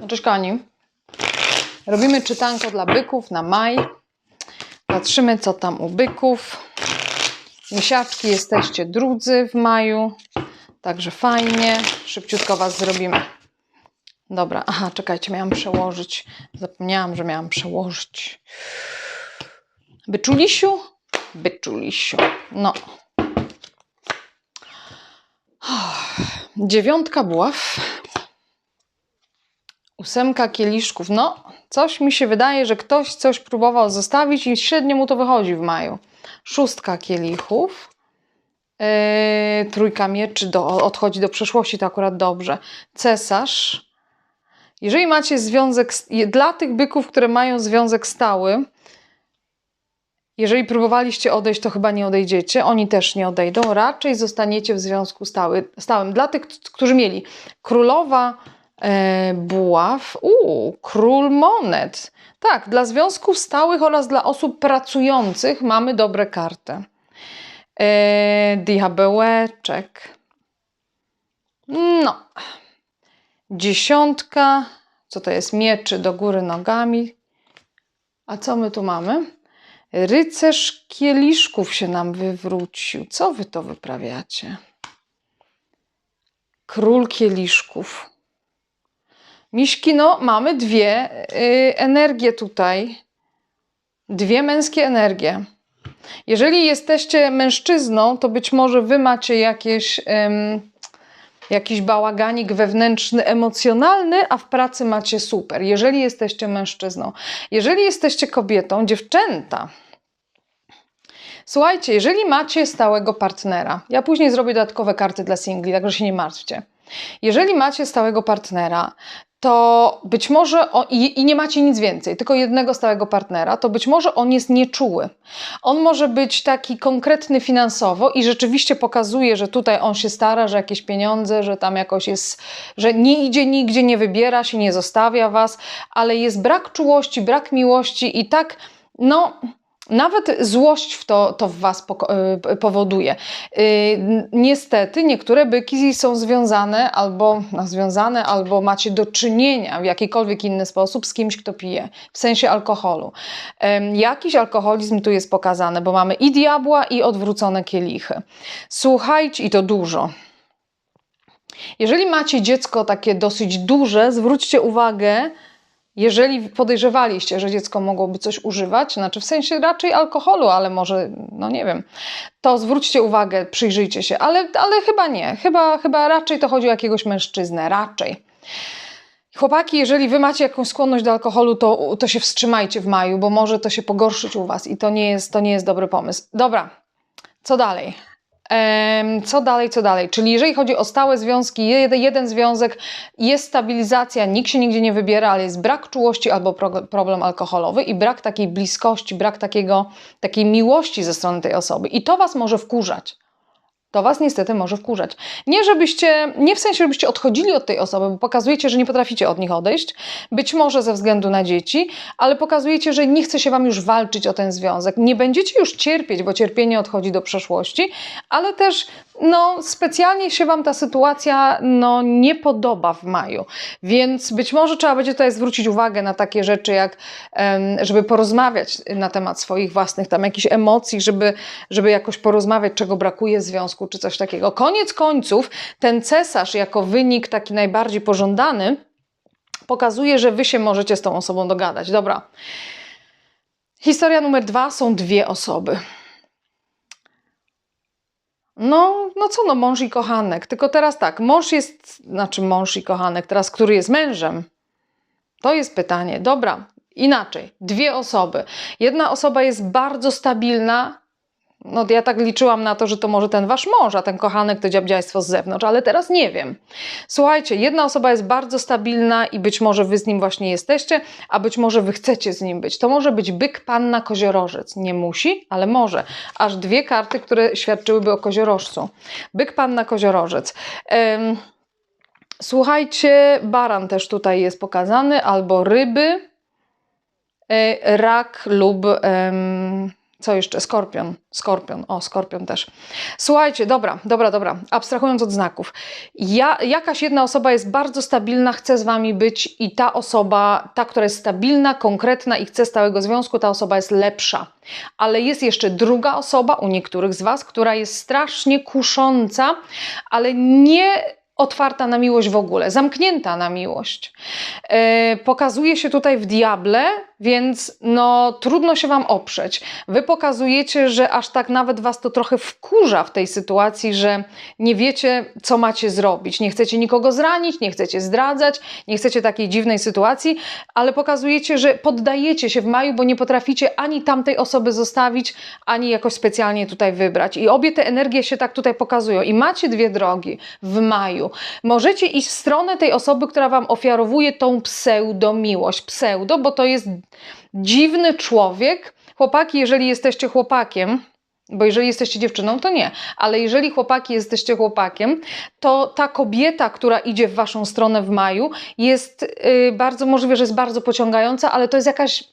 Cześć kochani. Robimy czytanko dla byków na maj. Patrzymy, co tam u byków. Misiaczki, jesteście drudzy w maju. Także fajnie. Szybciutko Was zrobimy. Dobra, aha, czekajcie, miałam przełożyć. Zapomniałam, że miałam przełożyć. Byczulisiu? Byczulisiu. No. Dziewiątka buław. Ósemka kieliszków. No, coś mi się wydaje, że ktoś coś próbował zostawić i średnio mu to wychodzi w maju. Szóstka kielichów. Yy, trójka mieczy do, odchodzi do przeszłości, to akurat dobrze. Cesarz. Jeżeli macie związek, dla tych byków, które mają związek stały, jeżeli próbowaliście odejść, to chyba nie odejdziecie. Oni też nie odejdą. Raczej zostaniecie w związku stały, stałym. Dla tych, którzy mieli królowa buław, uu, król monet. Tak, dla związków stałych oraz dla osób pracujących mamy dobre karty. E, diabełeczek. No. Dziesiątka. Co to jest? Mieczy do góry nogami. A co my tu mamy? Rycerz kieliszków się nam wywrócił. Co wy to wyprawiacie? Król kieliszków. Miśki, no mamy dwie y, energie tutaj. Dwie męskie energie. Jeżeli jesteście mężczyzną, to być może wy macie jakieś, ym, jakiś bałaganik wewnętrzny, emocjonalny, a w pracy macie super. Jeżeli jesteście mężczyzną. Jeżeli jesteście kobietą, dziewczęta, Słuchajcie, jeżeli macie stałego partnera, ja później zrobię dodatkowe karty dla singli, także się nie martwcie. Jeżeli macie stałego partnera, to być może o, i, i nie macie nic więcej, tylko jednego stałego partnera, to być może on jest nieczuły. On może być taki konkretny finansowo i rzeczywiście pokazuje, że tutaj on się stara, że jakieś pieniądze, że tam jakoś jest, że nie idzie nigdzie, nie wybiera się, nie zostawia was, ale jest brak czułości, brak miłości i tak, no. Nawet złość w to, to w Was y, powoduje. Y, Niestety niektóre byki są związane albo no, związane, albo macie do czynienia w jakikolwiek inny sposób z kimś, kto pije, w sensie alkoholu. Jakiś alkoholizm tu jest pokazany, bo mamy i diabła, i odwrócone kielichy. Słuchajcie, i to dużo. Jeżeli macie dziecko takie dosyć duże, zwróćcie uwagę, jeżeli podejrzewaliście, że dziecko mogłoby coś używać, znaczy w sensie raczej alkoholu, ale może, no nie wiem, to zwróćcie uwagę, przyjrzyjcie się, ale, ale chyba nie. Chyba, chyba raczej to chodzi o jakiegoś mężczyznę, raczej. Chłopaki, jeżeli wy macie jakąś skłonność do alkoholu, to, to się wstrzymajcie w maju, bo może to się pogorszyć u was i to nie jest, to nie jest dobry pomysł. Dobra, co dalej? Co dalej, co dalej? Czyli jeżeli chodzi o stałe związki, jeden, związek, jest stabilizacja, nikt się nigdzie nie wybiera, ale jest brak czułości albo pro, problem alkoholowy i brak takiej bliskości, brak takiego, takiej miłości ze strony tej osoby. I to Was może wkurzać. To Was niestety może wkurzać. Nie żebyście, nie w sensie, żebyście odchodzili od tej osoby, bo pokazujecie, że nie potraficie od nich odejść, być może ze względu na dzieci, ale pokazujecie, że nie chce się Wam już walczyć o ten związek. Nie będziecie już cierpieć, bo cierpienie odchodzi do przeszłości, ale też no, specjalnie się Wam ta sytuacja no, nie podoba w maju. Więc być może trzeba będzie tutaj zwrócić uwagę na takie rzeczy, jak żeby porozmawiać na temat swoich własnych tam jakichś emocji, żeby, żeby jakoś porozmawiać, czego brakuje związku, czy coś takiego. Koniec końców, ten cesarz jako wynik taki najbardziej pożądany pokazuje, że Wy się możecie z tą osobą dogadać. Dobra. Historia numer dwa są dwie osoby. No, no co no, mąż i kochanek. Tylko teraz tak, mąż jest, znaczy mąż i kochanek, teraz który jest mężem? To jest pytanie. Dobra, inaczej. Dwie osoby. Jedna osoba jest bardzo stabilna. No ja tak liczyłam na to, że to może ten wasz mąż, a ten kochanek to dziabdziajstwo z zewnątrz, ale teraz nie wiem. Słuchajcie, jedna osoba jest bardzo stabilna i być może wy z nim właśnie jesteście, a być może wy chcecie z nim być. To może być byk, panna, koziorożec. Nie musi, ale może. Aż dwie karty, które świadczyłyby o koziorożcu. Byk, panna, koziorożec. Em, Słuchajcie, baran też tutaj jest pokazany, albo ryby, e, rak lub em, Co jeszcze? Skorpion. Skorpion. O, skorpion też. Słuchajcie, dobra, dobra, dobra. Abstrahując od znaków. Ja, jakaś jedna osoba jest bardzo stabilna, chce z wami być i ta osoba, ta, która jest stabilna, konkretna i chce stałego związku, ta osoba jest lepsza. Ale jest jeszcze druga osoba u niektórych z was, która jest strasznie kusząca, ale nie otwarta na miłość w ogóle, zamknięta na miłość. Yy, pokazuje się tutaj w diable, więc no trudno się wam oprzeć. Wy pokazujecie, że aż tak nawet was to trochę wkurza w tej sytuacji, że nie wiecie, co macie zrobić. Nie chcecie nikogo zranić, nie chcecie zdradzać, nie chcecie takiej dziwnej sytuacji, ale pokazujecie, że poddajecie się w maju, bo nie potraficie ani tamtej osoby zostawić, ani jakoś specjalnie tutaj wybrać. I obie te energie się tak tutaj pokazują. I macie dwie drogi w maju. Możecie iść w stronę tej osoby, która wam ofiarowuje tą pseudo-miłość. Pseudo, bo to jest dziwny człowiek. Chłopaki, jeżeli jesteście chłopakiem, bo jeżeli jesteście dziewczyną, to nie, ale jeżeli chłopaki jesteście chłopakiem, to ta kobieta, która idzie w waszą stronę w maju, jest yy, bardzo możliwe, że jest bardzo pociągająca, ale to jest jakaś.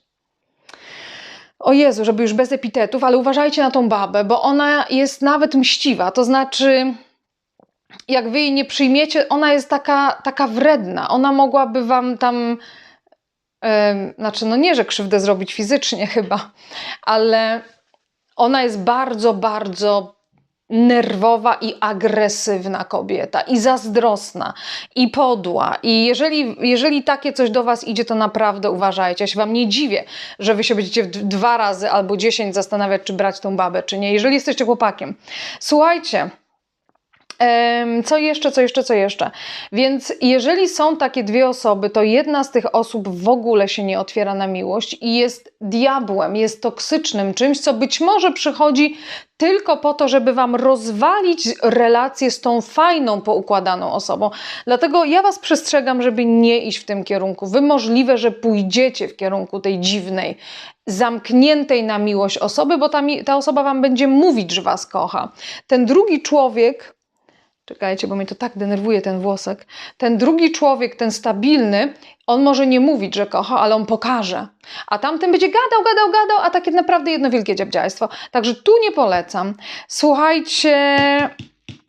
O Jezu, żeby już bez epitetów, ale uważajcie na tą babę, bo ona jest nawet mściwa. To znaczy, jak wy jej nie przyjmiecie, ona jest taka, taka wredna. Ona mogłaby wam tam znaczy, no nie, że krzywdę zrobić fizycznie chyba, ale ona jest bardzo, bardzo nerwowa i agresywna kobieta, i zazdrosna, i podła. I jeżeli, jeżeli takie coś do Was idzie, to naprawdę uważajcie. Ja się Wam nie dziwię, że Wy się będziecie dwa razy albo dziesięć zastanawiać, czy brać tą babę, czy nie. Jeżeli jesteście chłopakiem. Słuchajcie, co jeszcze, co jeszcze, co jeszcze? Więc jeżeli są takie dwie osoby, to jedna z tych osób w ogóle się nie otwiera na miłość i jest diabłem, jest toksycznym czymś, co być może przychodzi tylko po to, żeby wam rozwalić relację z tą fajną, poukładaną osobą. Dlatego ja was przestrzegam, żeby nie iść w tym kierunku. Wy możliwe, że pójdziecie w kierunku tej dziwnej, zamkniętej na miłość osoby, bo ta, ta osoba wam będzie mówić, że was kocha. Ten drugi człowiek Czekajcie, bo mnie to tak denerwuje ten włosek. Ten drugi człowiek, ten stabilny, on może nie mówić, że kocha, ale on pokaże. A tamten będzie gadał, gadał, gadał, a takie naprawdę jedno wielkie dziabdziajstwo. Także tu nie polecam. Słuchajcie,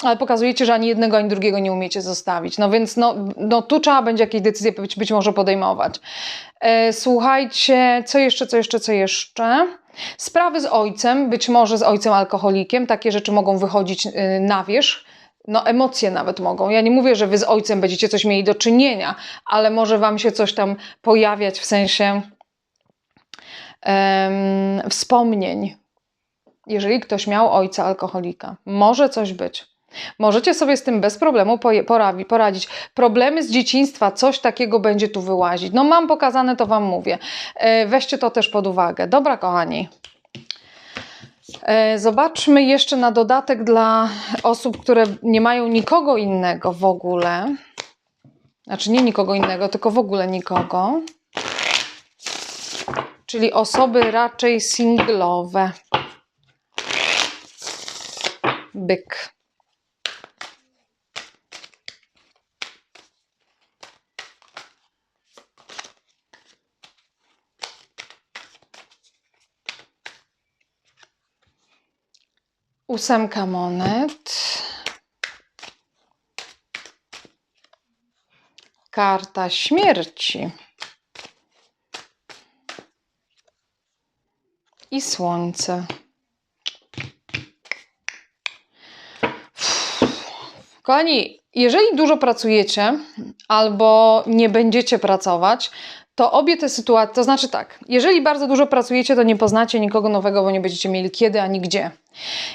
ale pokazujecie, że ani jednego, ani drugiego nie umiecie zostawić. No więc no, no tu trzeba będzie jakieś decyzje być, być może podejmować. E, słuchajcie, co jeszcze, co jeszcze, co jeszcze? Sprawy z ojcem, być może z ojcem alkoholikiem, takie rzeczy mogą wychodzić y, na wierzch no emocje nawet mogą. Ja nie mówię, że wy z ojcem będziecie coś mieli do czynienia, ale może wam się coś tam pojawiać w sensie um, wspomnień. Jeżeli ktoś miał ojca alkoholika, może coś być. Możecie sobie z tym bez problemu poradzić. Problemy z dzieciństwa, coś takiego będzie tu wyłazić. No mam pokazane, to Wam mówię. E, weźcie to też pod uwagę. Dobra, kochani. E, zobaczmy jeszcze na dodatek dla osób, które nie mają nikogo innego w ogóle. Znaczy nie nikogo innego, tylko w ogóle nikogo. Czyli osoby raczej singlowe. Byk. Ósemka monet, karta śmierci i słońce. Kochani, jeżeli dużo pracujecie albo nie będziecie pracować, to obie te sytuacje, to znaczy tak, jeżeli bardzo dużo pracujecie, to nie poznacie nikogo nowego, bo nie będziecie mieli kiedy ani gdzie.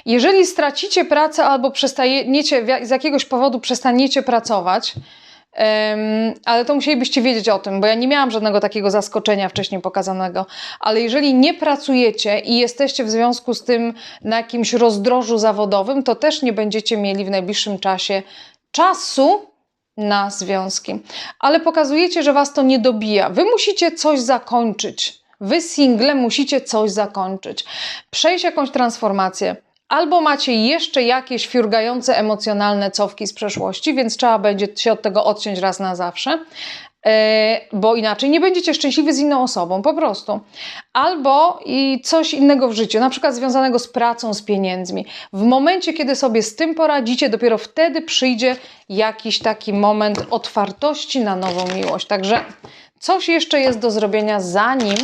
Jeżeli stracicie pracę albo przestaniecie, z jakiegoś powodu przestaniecie pracować, Um, ale to musielibyście wiedzieć o tym, bo ja nie miałam żadnego takiego zaskoczenia wcześniej pokazanego. Ale jeżeli nie pracujecie i jesteście w związku z tym na jakimś rozdrożu zawodowym, to też nie będziecie mieli w najbliższym czasie czasu na związki. Ale pokazujecie, że was to nie dobija. Wy musicie coś zakończyć. Wy single musicie coś zakończyć. Przejść jakąś transformację. Albo macie jeszcze jakieś fiurgające emocjonalne cofki z przeszłości, więc trzeba będzie się od tego odciąć raz na zawsze. E, bo inaczej nie będziecie szczęśliwi z inną osobą, po prostu. Albo i coś innego w życiu, na przykład związanego z pracą, z pieniędzmi. W momencie, kiedy sobie z tym poradzicie, dopiero wtedy przyjdzie jakiś taki moment otwartości na nową miłość. Także coś jeszcze jest do zrobienia, zanim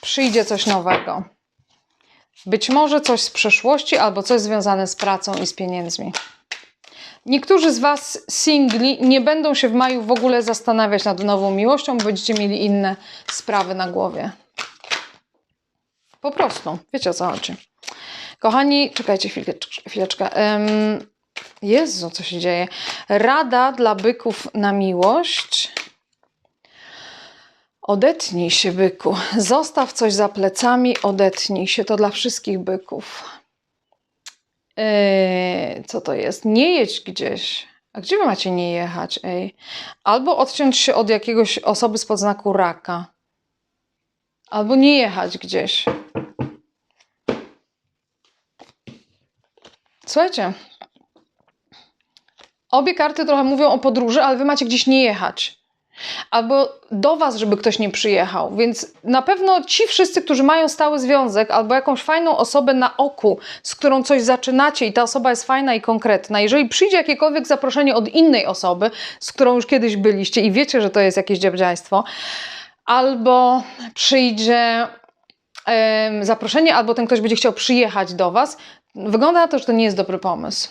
przyjdzie coś nowego. Być może coś z przeszłości albo coś związane z pracą i z pieniędzmi. Niektórzy z Was, singli, nie będą się w maju w ogóle zastanawiać nad nową miłością, bo będziecie mieli inne sprawy na głowie. Po prostu. Wiecie o co chodzi. Kochani, czekajcie chwileczkę. Um, Jezu, co się dzieje? Rada dla byków na miłość. Odetnij się, byku. Zostaw coś za plecami, odetnij się. To dla wszystkich byków. Yy, co to jest? Nie jedź gdzieś. A gdzie wy macie nie jechać, ej? Albo odciąć się od jakiegoś osoby z podznaku raka. Albo nie jechać gdzieś. Słuchajcie. Obie karty trochę mówią o podróży, ale wy macie gdzieś nie jechać albo do Was, żeby ktoś nie przyjechał. Więc na pewno ci wszyscy, którzy mają stały związek albo jakąś fajną osobę na oku, z którą coś zaczynacie i ta osoba jest fajna i konkretna, jeżeli przyjdzie jakiekolwiek zaproszenie od innej osoby, z którą już kiedyś byliście i wiecie, że to jest jakieś dziebdziajstwo, albo przyjdzie um, zaproszenie, albo ten ktoś będzie chciał przyjechać do Was, wygląda na to, że to nie jest dobry pomysł.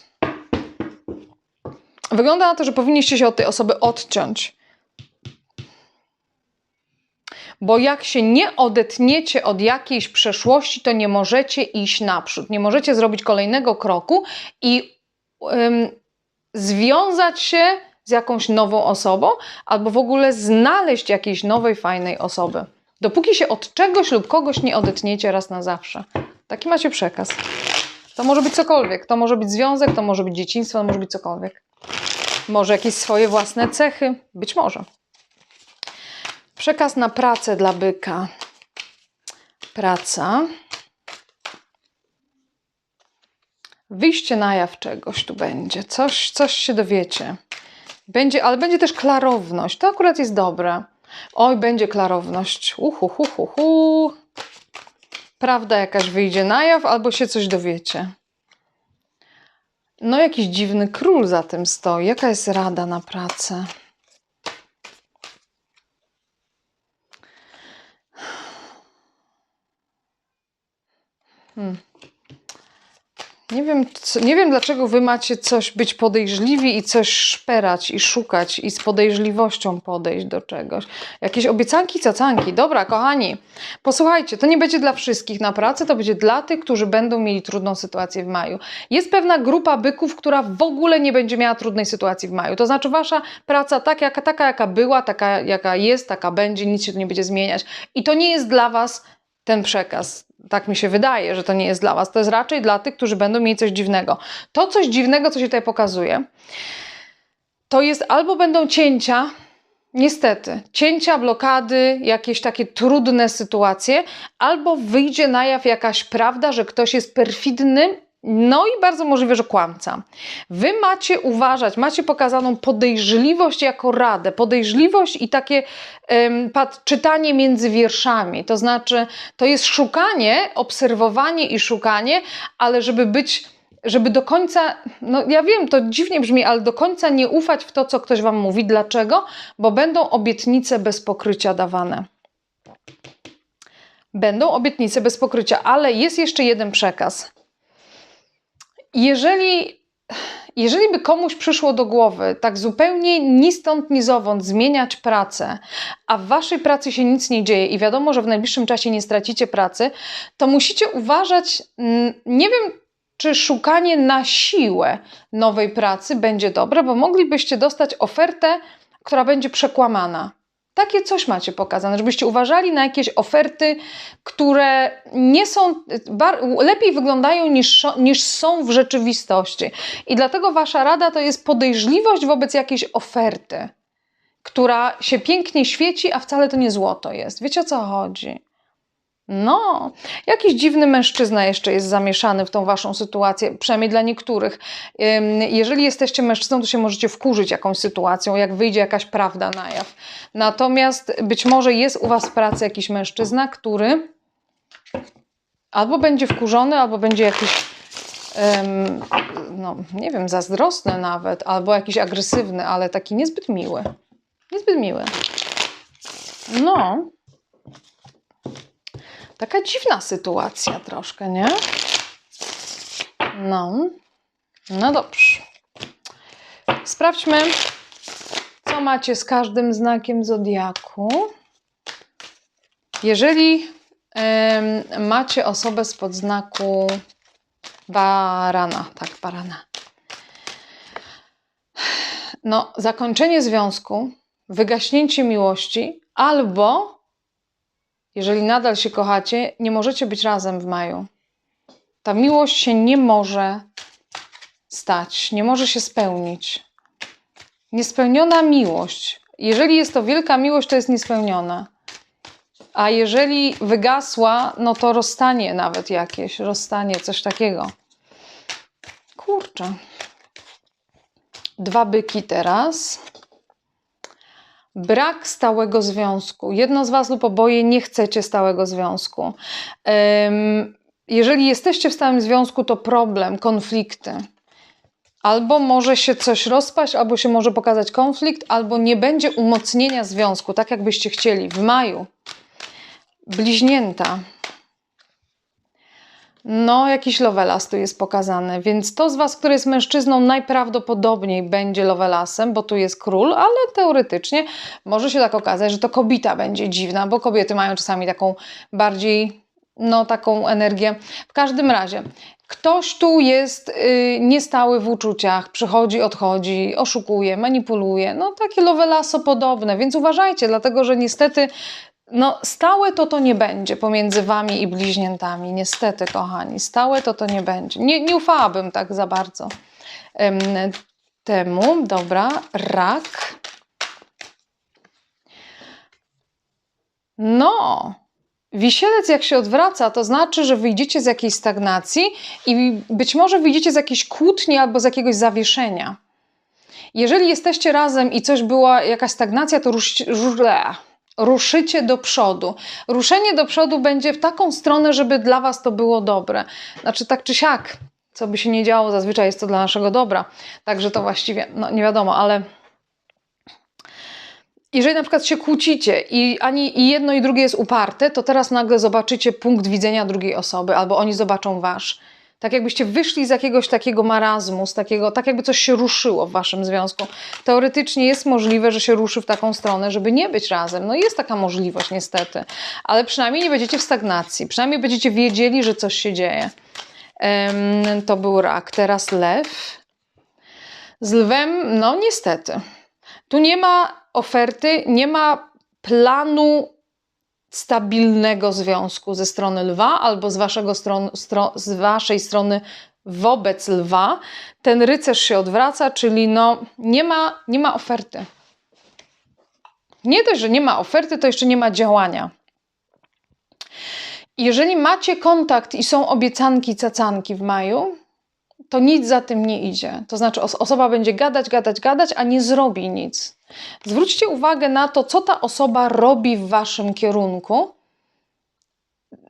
Wygląda na to, że powinniście się od tej osoby odciąć bo jak się nie odetniecie od jakiejś przeszłości, to nie możecie iść naprzód, nie możecie zrobić kolejnego kroku i um, związać się z jakąś nową osobą, albo w ogóle znaleźć jakiejś nowej, fajnej osoby. Dopóki się od czegoś lub kogoś nie odetniecie raz na zawsze. Taki macie przekaz. To może być cokolwiek. To może być związek, to może być dzieciństwo, to może być cokolwiek. Może jakieś swoje własne cechy. Być może. Przekaz na pracę dla byka. Praca. Wyjście na jaw czegoś tu będzie. Coś, coś się dowiecie. Będzie, ale będzie też klarowność. To akurat jest dobre. Oj, będzie klarowność. Uhu, hu, hu, hu. Prawda jakaś wyjdzie na jaw, albo się coś dowiecie. No, jakiś dziwny król za tym stoi. Jaka jest rada na pracę? Hmm. Nie wiem, co, nie wiem, dlaczego wy macie coś być podejrzliwi i coś szperać i szukać i z podejrzliwością podejść do czegoś. Jakieś obiecanki, cacanki. Dobra, kochani, posłuchajcie, to nie będzie dla wszystkich na pracę, to będzie dla tych, którzy będą mieli trudną sytuację w maju. Jest pewna grupa byków, która w ogóle nie będzie miała trudnej sytuacji w maju. To znaczy wasza praca tak, jaka, taka, jaka była, taka, jaka jest, taka będzie, nic się tu nie będzie zmieniać. I to nie jest dla was ten przekaz tak mi się wydaje, że to nie jest dla Was. To jest raczej dla tych, którzy będą mieli coś dziwnego. To coś dziwnego, co się tutaj pokazuje, to jest albo będą cięcia, niestety, cięcia, blokady, jakieś takie trudne sytuacje, albo wyjdzie na jaw jakaś prawda, że ktoś jest perfidny no i bardzo możliwe, że kłamca. Wy macie uważać, macie pokazaną podejrzliwość jako radę, podejrzliwość i takie um, czytanie między wierszami. To znaczy, to jest szukanie, obserwowanie i szukanie, ale żeby być żeby do końca, no ja wiem, to dziwnie brzmi, ale do końca nie ufać w to, co ktoś wam mówi. Dlaczego? Bo będą obietnice bez pokrycia dawane. Będą obietnice bez pokrycia, ale jest jeszcze jeden przekaz. Jeżeli, jeżeli by komuś przyszło do głowy tak zupełnie ni stąd, ni zowąd zmieniać pracę, a w waszej pracy się nic nie dzieje i wiadomo, że w najbliższym czasie nie stracicie pracy, to musicie uważać, nie wiem, czy szukanie na siłę nowej pracy będzie dobre, bo moglibyście dostać ofertę, która będzie przekłamana. Takie coś macie pokazane, żebyście uważali na jakieś oferty, które nie są, lepiej wyglądają niż, niż są w rzeczywistości. I dlatego wasza rada to jest podejrzliwość wobec jakiejś oferty, która się pięknie świeci, a wcale to nie złoto jest. Wiecie o co chodzi? No, jakiś dziwny mężczyzna jeszcze jest zamieszany w tą waszą sytuację, przynajmniej dla niektórych. Jeżeli jesteście mężczyzną, to się możecie wkurzyć jakąś sytuacją, jak wyjdzie jakaś prawda na jaw. Natomiast być może jest u was w pracy jakiś mężczyzna, który albo będzie wkurzony, albo będzie jakiś, no nie wiem, zazdrosny nawet, albo jakiś agresywny, ale taki niezbyt miły. Niezbyt miły. No. Taka dziwna sytuacja troszkę, nie? No. No dobrze. Sprawdźmy, co macie z każdym znakiem zodiaku. Jeżeli macie osobę z podznaku barana, tak, barana. No, zakończenie związku, wygaśnięcie miłości, albo jeżeli nadal się kochacie, nie możecie być razem w maju. Ta miłość się nie może stać, nie może się spełnić. Niespełniona miłość. Jeżeli jest to wielka miłość, to jest niespełniona. A jeżeli wygasła, no to rozstanie nawet jakieś, rozstanie, coś takiego. Kurczę. Dwa byki teraz. Brak stałego związku. Jedno z Was lub oboje nie chcecie stałego związku. Jeżeli jesteście w stałym związku, to problem, konflikty. Albo może się coś rozpaść, albo się może pokazać konflikt, albo nie będzie umocnienia związku, tak jakbyście chcieli. W maju. Bliźnięta. No, jakiś lovelas tu jest pokazany, więc to z Was, który jest mężczyzną, najprawdopodobniej będzie lovelasem, bo tu jest król, ale teoretycznie może się tak okazać, że to kobieta będzie dziwna, bo kobiety mają czasami taką bardziej, no, taką energię. W każdym razie, ktoś tu jest y, niestały w uczuciach, przychodzi, odchodzi, oszukuje, manipuluje, no takie lovelaso podobne, więc uważajcie, dlatego że niestety no, stałe to to nie będzie pomiędzy wami i bliźniętami. Niestety, kochani, stałe to to nie będzie. Nie, nie ufałabym tak za bardzo em, temu. Dobra, rak. No, wisielec jak się odwraca, to znaczy, że wyjdziecie z jakiejś stagnacji i być może wyjdziecie z jakiejś kłótni albo z jakiegoś zawieszenia. Jeżeli jesteście razem i coś była, jakaś stagnacja, to rusz, ruszycie do przodu. Ruszenie do przodu będzie w taką stronę, żeby dla Was to było dobre. Znaczy tak czy siak, co by się nie działo, zazwyczaj jest to dla naszego dobra. Także to właściwie, no nie wiadomo, ale jeżeli na przykład się kłócicie i ani i jedno i drugie jest uparte, to teraz nagle zobaczycie punkt widzenia drugiej osoby, albo oni zobaczą wasz. Tak jakbyście wyszli z jakiegoś takiego marazmu, z takiego, tak jakby coś się ruszyło w waszym związku. Teoretycznie jest możliwe, że się ruszy w taką stronę, żeby nie być razem. No jest taka możliwość niestety, ale przynajmniej nie będziecie w stagnacji, przynajmniej będziecie wiedzieli, że coś się dzieje. Em, to był rak, teraz lew. Z lwem, no niestety. Tu nie ma oferty, nie ma planu stabilnego związku ze strony lwa albo z, waszego stron, stro, z waszej strony wobec lwa. Ten rycerz się odwraca, czyli no, nie, ma, nie ma oferty. Nie dość, że nie ma oferty, to jeszcze nie ma działania. Jeżeli macie kontakt i są obiecanki, cacanki w maju, to nic za tym nie idzie. To znaczy, os- osoba będzie gadać, gadać, gadać, a nie zrobi nic. Zwróćcie uwagę na to, co ta osoba robi w waszym kierunku.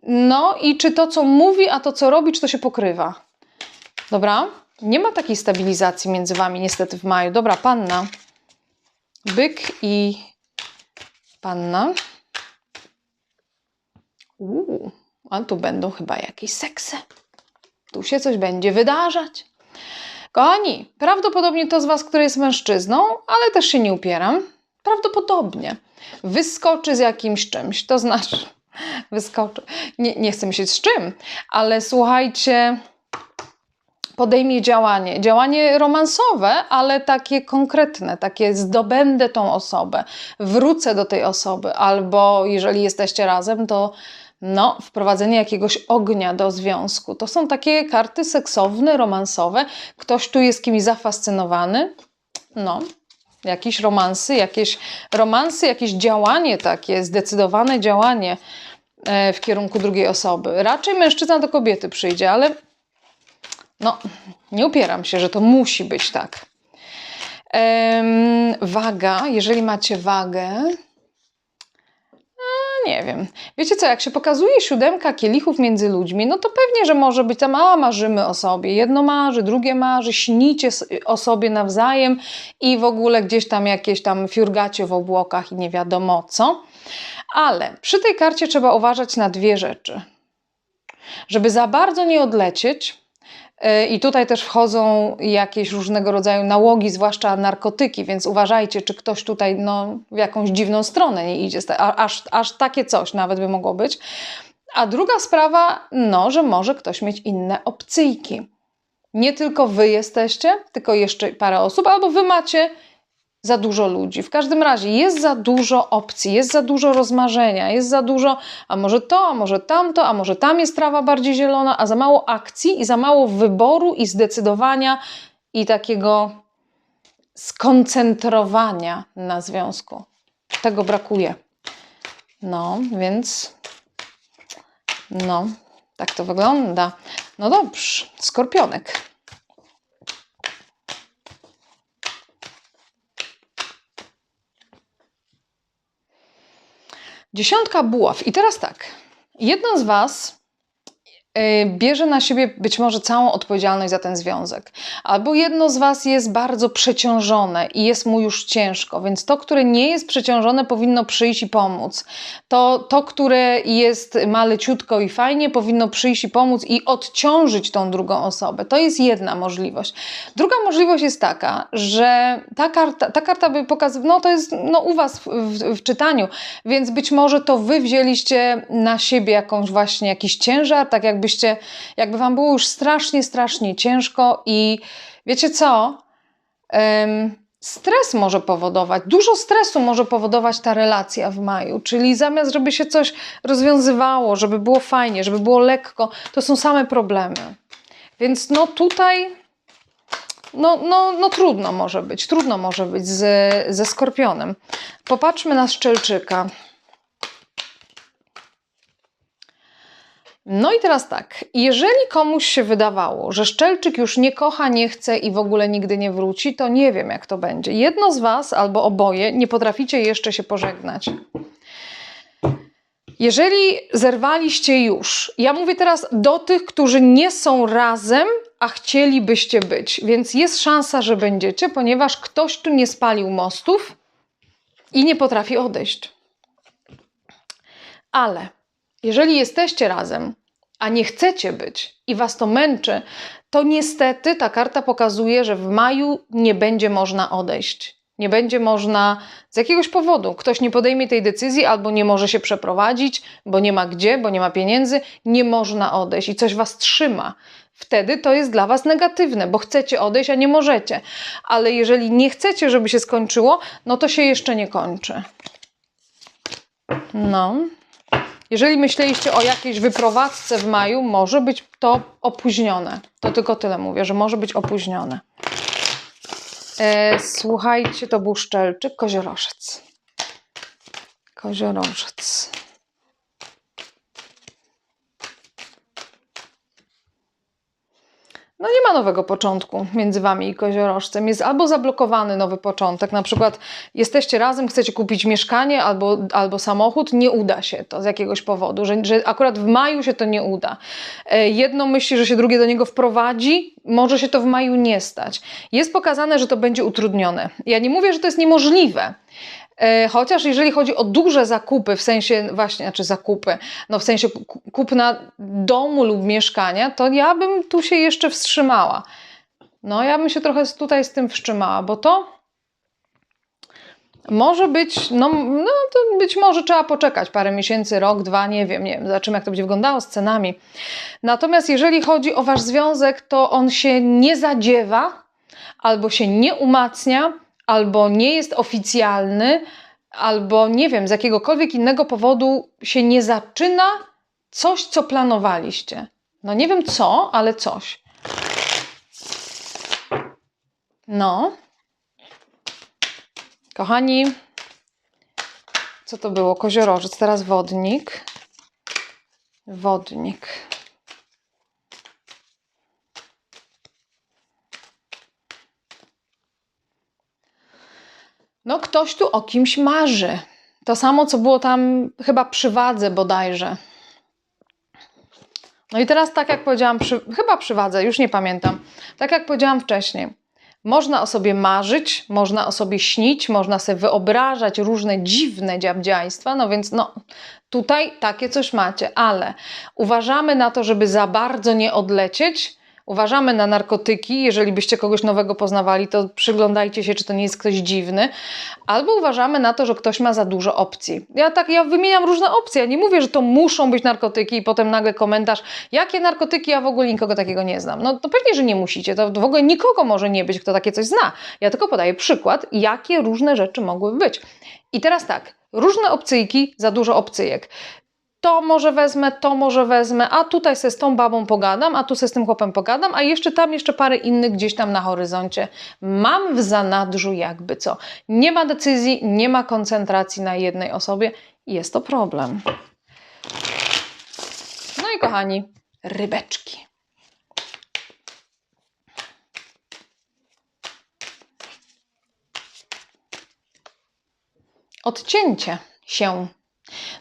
No i czy to, co mówi, a to, co robi, czy to się pokrywa. Dobra? Nie ma takiej stabilizacji między wami niestety w maju. Dobra, panna. Byk i panna. Uuu, a tu będą chyba jakieś seksy. Tu się coś będzie wydarzać. Kochani, prawdopodobnie to z Was, który jest mężczyzną, ale też się nie upieram. Prawdopodobnie wyskoczy z jakimś czymś. To znaczy, wyskoczy. Nie, nie chcę myśleć z czym, ale słuchajcie, podejmie działanie. Działanie romansowe, ale takie konkretne, takie zdobędę tą osobę, wrócę do tej osoby, albo jeżeli jesteście razem, to no, wprowadzenie jakiegoś ognia do związku. To są takie karty seksowne, romansowe. Ktoś tu jest kimś zafascynowany. No, jakieś romansy, jakieś romansy, jakieś działanie takie, zdecydowane działanie. e, w kierunku drugiej osoby. Raczej mężczyzna do kobiety przyjdzie, ale no, nie upieram się, że to musi być tak. Waga, jeżeli macie wagę, nie wiem. Wiecie co, jak się pokazuje siódemka kielichów między ludźmi, no to pewnie, że może być tam, a marzymy o sobie. Jedno marzy, drugie marzy, śnicie o sobie nawzajem i w ogóle gdzieś tam jakieś tam fiurgacie w obłokach i nie wiadomo co. Ale przy tej karcie trzeba uważać na dwie rzeczy. Żeby za bardzo nie odlecieć, i tutaj też wchodzą jakieś różnego rodzaju nałogi, zwłaszcza narkotyki, więc uważajcie, czy ktoś tutaj no, w jakąś dziwną stronę nie idzie. Aż, aż takie coś nawet by mogło być. A druga sprawa, no, że może ktoś mieć inne opcyjki. Nie tylko wy jesteście, tylko jeszcze parę osób, albo wy macie za dużo ludzi. W każdym razie jest za dużo opcji, jest za dużo rozmarzenia, jest za dużo, a może to, a może tamto, a może tam jest trawa bardziej zielona, a za mało akcji i za mało wyboru i zdecydowania i takiego skoncentrowania na związku. Tego brakuje. No, więc no, tak to wygląda. No dobrze, skorpionek. Dziesiątka buław. I teraz tak. Jedno z Was bierze na siebie być może całą odpowiedzialność za ten związek, albo jedno z Was jest bardzo przeciążone i jest mu już ciężko, więc to, które nie jest przeciążone, powinno przyjść i pomóc. To, to które jest ma leciutko i fajnie, powinno przyjść i pomóc i odciążyć tą drugą osobę. To jest jedna możliwość. Druga możliwość jest taka, że ta karta, ta karta by pokazywała, no to jest no, u Was w, w, w czytaniu, więc być może to Wy wzięliście na siebie jakąś właśnie jakiś ciężar, tak jakbyście, jakby Wam było już strasznie, strasznie ciężko i wiecie co? Stres może powodować, dużo stresu może powodować ta relacja w maju, czyli zamiast, żeby się coś rozwiązywało, żeby było fajnie, żeby było lekko, to są same problemy. Więc no tutaj no, no, no trudno może być, trudno może być z, ze skorpionem. Popatrzmy na szczelczyka. No i teraz tak, jeżeli komuś się wydawało, że Szczelczyk już nie kocha, nie chce i w ogóle nigdy nie wróci, to nie wiem jak to będzie. Jedno z Was albo oboje nie potraficie jeszcze się pożegnać. Jeżeli zerwaliście już, ja mówię teraz do tych, którzy nie są razem, a chcielibyście być, więc jest szansa, że będziecie, ponieważ ktoś tu nie spalił mostów i nie potrafi odejść. Ale jeżeli jesteście razem, a nie chcecie być i was to męczy, to niestety ta karta pokazuje, że w maju nie będzie można odejść. Nie będzie można z jakiegoś powodu. Ktoś nie podejmie tej decyzji albo nie może się przeprowadzić, bo nie ma gdzie, bo nie ma pieniędzy. Nie można odejść i coś was trzyma. Wtedy to jest dla was negatywne, bo chcecie odejść, a nie możecie. Ale jeżeli nie chcecie, żeby się skończyło, no to się jeszcze nie kończy. No. Jeżeli myśleliście o jakiejś wyprowadzce w maju, może być to opóźnione. To tylko tyle mówię, że może być opóźnione. E, słuchajcie, to był szczelczyk, koziorożec. Koziorożec. No nie ma nowego początku między wami i koziorożcem. Jest albo zablokowany nowy początek, na przykład jesteście razem, chcecie kupić mieszkanie albo, albo samochód, nie uda się to z jakiegoś powodu, że, że akurat w maju się to nie uda. E, Jedno myśli, że się drugie do niego wprowadzi, może się to w maju nie stać. Jest pokazane, że to będzie utrudnione. Ja nie mówię, że to jest niemożliwe. E, Chociaż jeżeli chodzi o duże zakupy, w sensie właśnie, znaczy zakupy, no w sensie ku- kupna domu lub mieszkania, to ja bym tu się jeszcze wstrzymała. No ja bym się trochę tutaj z tym wstrzymała, bo to może być, no, no to być może trzeba poczekać parę miesięcy, rok, dwa, nie wiem, nie wiem, zobaczymy jak to będzie wyglądało z cenami. Natomiast jeżeli chodzi o wasz związek, to on się nie zadziewa, albo się nie umacnia, albo nie jest oficjalny, albo nie wiem, z jakiegokolwiek innego powodu się nie zaczyna coś, co planowaliście. No nie wiem co, ale coś. No. Kochani, co to było? Koziorożec, teraz wodnik. Wodnik. No, ktoś tu o kimś marzy. To samo, co było tam chyba przy wadze bodajże. No i teraz, tak jak powiedziałam, przy, chyba przy wadze, już nie pamiętam. Tak jak powiedziałam wcześniej, można o sobie marzyć, można o sobie śnić, można sobie wyobrażać różne dziwne dziabdziaństwa, no więc no, tutaj takie coś macie, ale uważamy na to, żeby za bardzo nie odlecieć, Uważamy na narkotyki. Jeżeli byście kogoś nowego poznawali, to przyglądajcie się, czy to nie jest ktoś dziwny. Albo uważamy na to, że ktoś ma za dużo opcji. Ja tak, ja wymieniam różne opcje. Ja nie mówię, że to muszą być narkotyki i potem nagle komentarz, jakie narkotyki, ja w ogóle nikogo takiego nie znam. No to pewnie, że nie musicie. To w ogóle nikogo może nie być, kto takie coś zna. Ja tylko podaję przykład, jakie różne rzeczy mogłyby być. I teraz tak, różne opcyjki, za dużo opcyjek to może wezmę, to może wezmę, a tutaj se z tą babą pogadam, a tu se z tym chłopem pogadam, a jeszcze tam jeszcze parę innych gdzieś tam na horyzoncie. Mam w zanadrzu jakby co. Nie ma decyzji, nie ma koncentracji na jednej osobie jest to problem. No i kochani, rybeczki. Odcięcie się.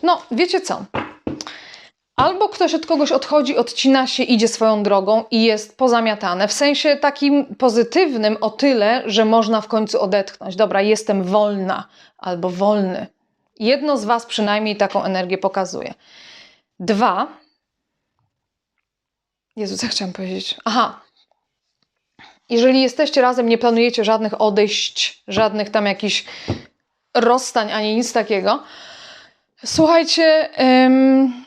No, wiecie co? Albo ktoś od kogoś odchodzi, odcina się, idzie swoją drogą i jest pozamiatane. W sensie takim pozytywnym o tyle, że można w końcu odetchnąć. Dobra, jestem wolna albo wolny. Jedno z Was przynajmniej taką energię pokazuje. Dwa. Jezu, co chciałam powiedzieć? Aha. Jeżeli jesteście razem, nie planujecie żadnych odejść, żadnych tam jakichś rozstań, ani nic takiego. Słuchajcie, ym,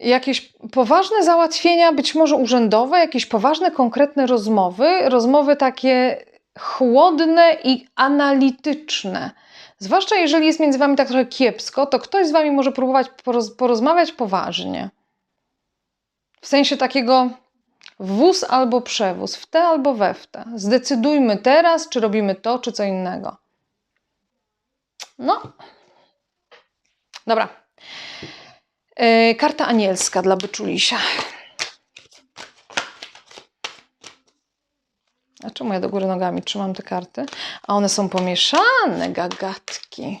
jakieś poważne załatwienia, być może urzędowe, jakieś poważne, konkretne rozmowy, rozmowy takie chłodne i analityczne. Zwłaszcza jeżeli jest między Wami tak trochę kiepsko, to ktoś z Wami może próbować poroz porozmawiać poważnie. W sensie takiego wóz albo przewóz, w te albo we w te. Zdecydujmy teraz, czy robimy to, czy co innego. No. Dobra. Yy, karta anielska dla byczulisia. A czemu ja do góry nogami trzymam te karty? A one są pomieszane, gagatki.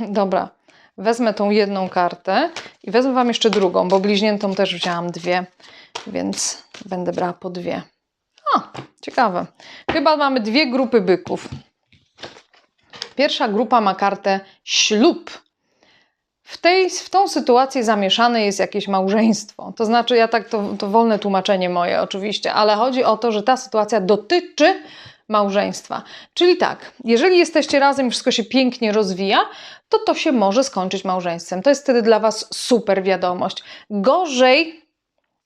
Dobra, wezmę tą jedną kartę i wezmę Wam jeszcze drugą, bo bliźniętą też wzięłam dwie, więc będę brała po dwie. O, ciekawe. Chyba mamy dwie grupy byków. Pierwsza grupa ma kartę ślub. W, tej, w tą sytuację zamieszane jest jakieś małżeństwo. To znaczy, ja tak to, to wolne tłumaczenie moje oczywiście, ale chodzi o to, że ta sytuacja dotyczy małżeństwa. Czyli tak, jeżeli jesteście razem i wszystko się pięknie rozwija, to to się może skończyć małżeństwem. To jest wtedy dla Was super wiadomość. Gorzej,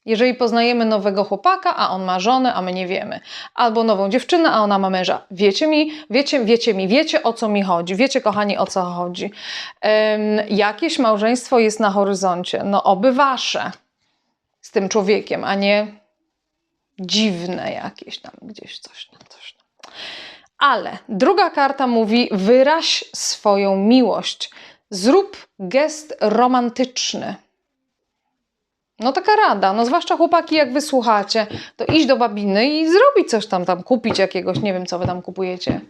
jeżeli poznajemy nowego chłopaka, a on ma żonę, a my nie wiemy. Albo nową dziewczynę, a ona ma męża. Wiecie mi, wiecie, wiecie mi, wiecie o co mi chodzi. Wiecie, kochani, o co chodzi. Um, jakieś małżeństwo jest na horyzoncie. No, oby wasze z tym człowiekiem, a nie dziwne jakieś tam gdzieś coś tam, coś tam. Ale druga karta mówi: wyraź swoją miłość. Zrób gest romantyczny. No taka rada, no zwłaszcza chłopaki, jak wysłuchacie, to iść do babiny i zrobić coś tam, tam kupić jakiegoś, nie wiem co wy tam kupujecie,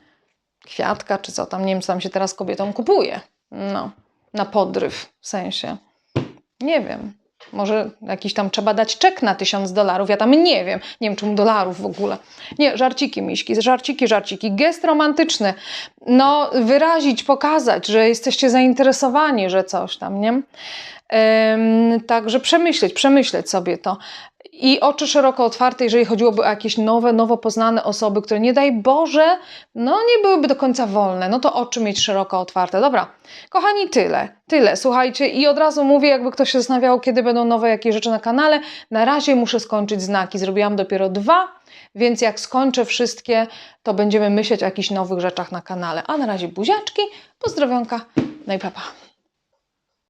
kwiatka czy co tam, nie wiem co tam się teraz kobietom kupuje, no, na podryw w sensie, nie wiem. Może jakiś tam trzeba dać czek na tysiąc dolarów, ja tam nie wiem, nie wiem czemu dolarów w ogóle. Nie, żarciki miśki, żarciki, żarciki, gest romantyczny, no wyrazić, pokazać, że jesteście zainteresowani, że coś tam, nie? Także przemyśleć, przemyśleć sobie to. I oczy szeroko otwarte, jeżeli chodziłoby o jakieś nowe, nowo poznane osoby, które nie daj Boże, no nie byłyby do końca wolne, no to oczy mieć szeroko otwarte. Dobra, kochani, tyle, tyle. Słuchajcie, i od razu mówię, jakby ktoś się zastanawiał, kiedy będą nowe jakieś rzeczy na kanale. Na razie muszę skończyć znaki. Zrobiłam dopiero dwa, więc jak skończę wszystkie, to będziemy myśleć o jakichś nowych rzeczach na kanale. A na razie buziaczki, pozdrowionka, no i papa.